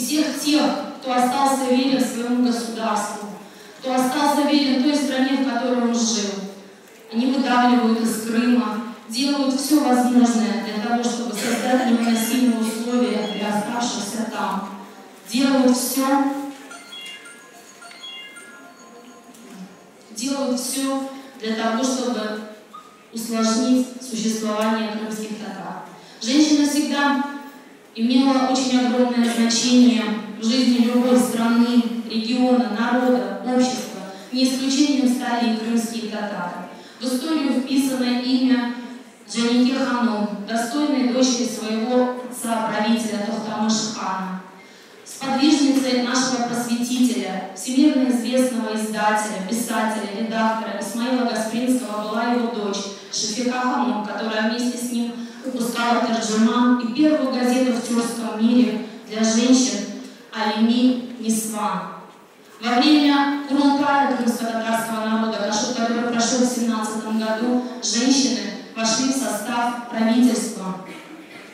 всех тех, кто остался верен своему государству, кто остался верен той стране, в которой он жил. Они выдавливают из Крыма, делают все возможное для того, чтобы создать невыносимые условия для оставшихся там. Делают все, делают все для того, чтобы усложнить существование крымских татар. Женщина всегда имела очень огромное значение в жизни любой страны, региона, народа, общества. Не исключением стали и крымские татары. В историю вписано имя Джанике Ханум, достойной дочери своего отца-правителя Тохтамыш-хана, сподвижницей нашего просветителя, всемирно известного издателя, писателя, редактора Исмаила Гаспринского была его дочь Шафика Ханум, которая вместе с ним выпускала Тарджиман и первую газету в тюркском мире для женщин Алими Нисван. Во время Курултая крымско-татарского народа, который прошел в 17 году, женщины вошли в состав правительства,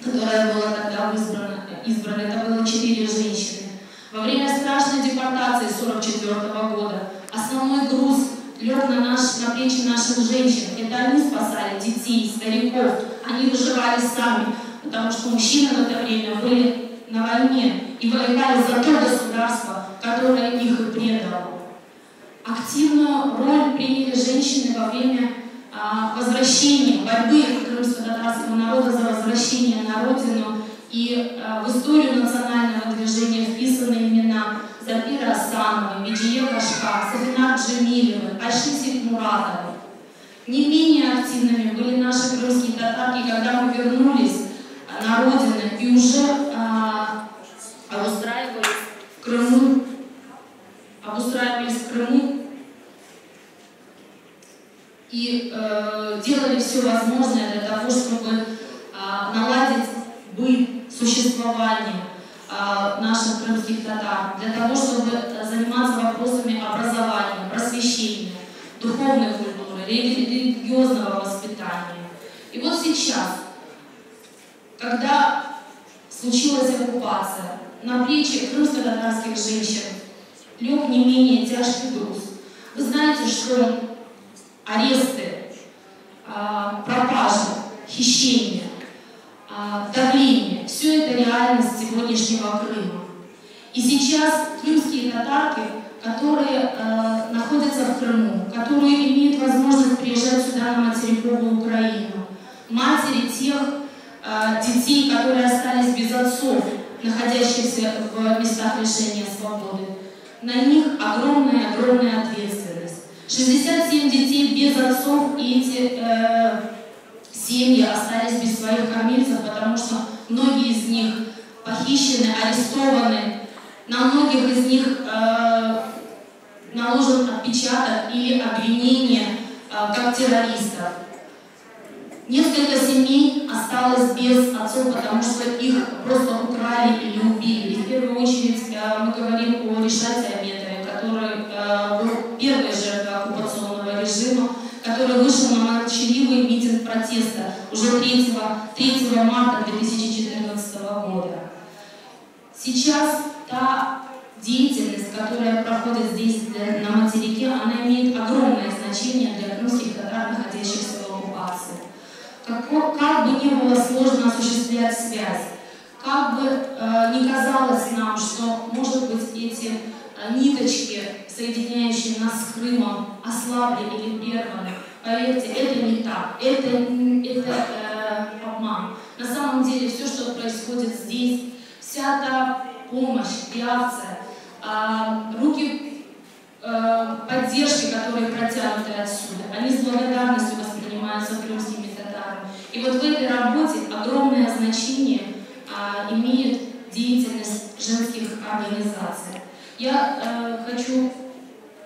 которое было тогда избрано. избрано. Это было четыре женщины. Во время страшной депортации 1944 года основной груз лег на, наш, на плечи наших женщин. Это они спасали детей, стариков. Они выживали сами, потому что мужчины в это время были на войне и воевали за то государство, которое их и предало. Активную роль приняли женщины во время а, возвращения, борьбы крымско-татарского народа за возвращение на родину. И а, в историю национального движения Айши Муратовой. Не менее активными были наши крымские татарки, когда мы вернулись на родину и уже а, обустраивались в Крыму, обустраивались в Крыму. И э, делали все возможное для того, чтобы э, наладить быт, существование э, наших крымских татар, для того, чтобы заниматься вопросами образования, религиозного воспитания. И вот сейчас, когда случилась оккупация, на плечи крымско-татарских женщин лег не менее тяжкий груз. Вы знаете, что аресты, а, пропажи, хищения, а, давление – все это реальность сегодняшнего Крыма. И сейчас крымские татарки, которые э, находятся в Крыму, которые имеют возможность приезжать сюда на материковую Украину, матери тех э, детей, которые остались без отцов, находящихся в местах лишения свободы, на них огромная-огромная ответственность. 67 детей без отцов, и эти э, семьи остались без своих кормильцев, потому что многие из них похищены, арестованы, на многих из них э, наложен отпечаток или обвинение э, как террористов. Несколько семей осталось без отцов, потому что их просто украли или убили. И в первую очередь э, мы говорим о Решате Аметове, который э, был первой жертвой оккупационного режима, который вышел на молчаливый митинг протеста уже 3, 3 марта 2014 года. Сейчас та деятельность, которая проходит здесь на материке, она имеет огромное значение для крымских татар, находящихся в оккупации. Как, как бы ни было сложно осуществлять связь, как бы э, ни казалось нам, что, может быть, эти э, ниточки, соединяющие нас с Крымом, ослабли или прерваны, поверьте, это не так, это, это э, обман. На самом деле все, что происходит здесь, вся та помощь, реакция, руки э, поддержки, которые протянуты отсюда, они с благодарностью воспринимаются крымскими и вот в этой работе огромное значение а, имеет деятельность женских организаций. Я а, хочу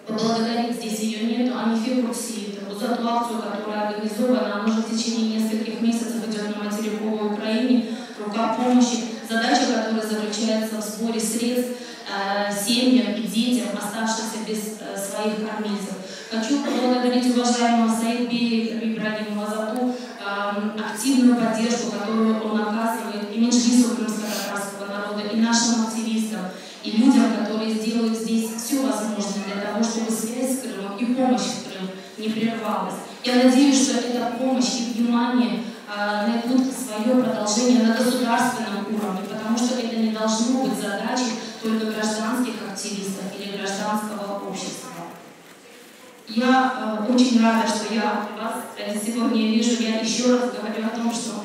поблагодарить, здесь ее нету, Анифе Курсиеву за ту акцию, которая организована, она уже в течение нескольких месяцев идет на материковой Украине, рука помощи, задача которая заключается в сборе средств э, Э, семьям и детям, оставшихся без э, своих кормильцев. Хочу поблагодарить уважаемого Саидбея Ибрагимова за ту эм, активную поддержку, которую он оказывает и меньшинству крымско-татарского народа, и нашим активистам, и людям, которые сделают здесь все возможное для того, чтобы связь с Крымом и помощь в Крым не прервалась. Я надеюсь, что эта помощь и внимание э, найдут свое продолжение на государственном уровне, потому что это не должно быть задачей Я э, очень рада, что я вас э, сегодня вижу. Я еще раз говорю о том, что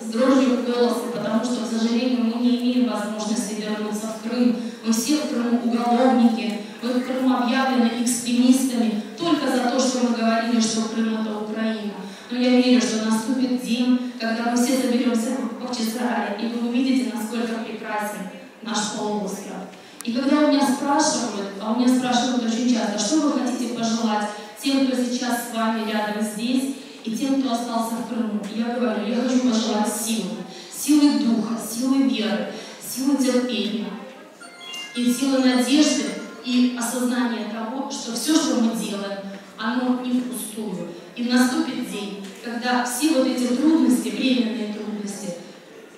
с дрожью в голосе, потому что, к сожалению, мы не имеем возможности вернуться в Крым. Мы все в Крыму уголовники, мы в Крыму объявлены экстремистами только за то, что мы говорили, что Крым это Украина. Но я верю, что наступит день, когда мы все соберемся в Бахчисарае, и вы увидите, насколько прекрасен наш полуостров. И когда у меня спрашивают, а у меня спрашивают очень часто, что вы хотите пожелать тем, кто сейчас с вами рядом здесь, и тем, кто остался в Крыму, я говорю, я хочу пожелать силы, силы духа, силы веры, силы терпения и силы надежды и осознания того, что все, что мы делаем, оно не впустую. И наступит день, когда все вот эти трудности, временные трудности,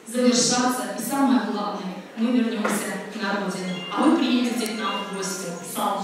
завершатся, и самое главное, мы вернемся на Родину. А вы приедете к нам в гости. Слава